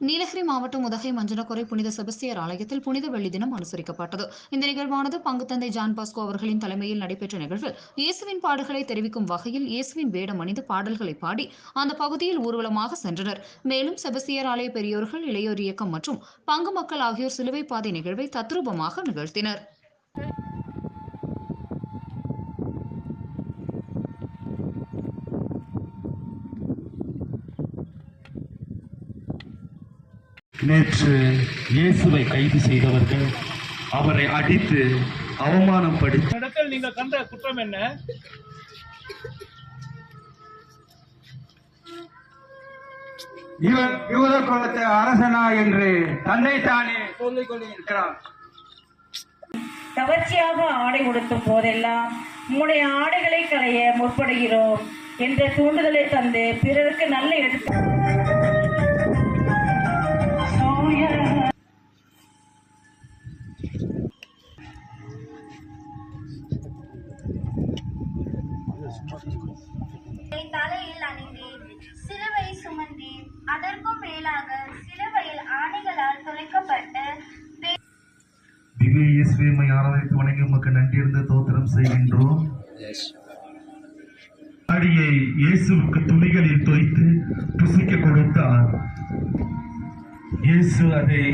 நீலகிரி மாவட்டம் உதகை மஞ்சனக்குறை புனித செபஸ்தியர் ஆலயத்தில் புனித வெள்ளி தினம் அனுசரிக்கப்பட்டது. இந்த நிகழ்வானது பங்குத்தந்தை ஜான் பாஸ்கோ அவர்களின் தலைமையில் நடைபெற்ற நிகழ்வில் இயேசுவின் பாடல்களை தெரிவிக்கும் வகையில் இயேசுவின் வேடம் அணிந்து பாடல்களை பாடி அந்த பகுதியில் ஊர்வலமாக சென்றனர். மேலும் செபஸ்தியர் ஆலய பெரியோர்கள் இளையோர் இயக்கம் மற்றும் பங்கு மக்கள் ஆகியோர் சிலுவை பாதை நிகழ்வை தத்ரூபமாக நிகழ்த்தினர். நேற்று இயேசுவை கைது செய்தவர்கள் அவரை அடித்து அவமானப்படுத்தி இந்த இடத்தில் நீங்கள் கண்ட குற்றம் என்ன? இவன் யூத குலத்து அரசனா என்று தன்னை தானே சொல்லிக் கொண்டிருக்கிறான். கவர்ச்சியாக ஆடை உடுத்தும் போதெல்லாம் உம்முடைய ஆடைகளை களைய முற்படுகிறோம் என்ற தூண்டுதலை தந்து பிறருக்கு நல்ல எடுத்து தலையில் அணிந்தேன். சிலுவை சுமந்தேன். அதற்கும் மேலாக சிலுவையில் ஆணைகளால் துளைக்கப்பட்டு திவ்ய இயேசுவை ஆராதித்து வணங்கி உமக்கு நன்றி இருந்து தோத்திரம் செய்கின்றோம். அடியை இயேசுவுக்கு துணிகளில் தோய்த்து புசிக்க கொடுத்தார். இயேசு அதை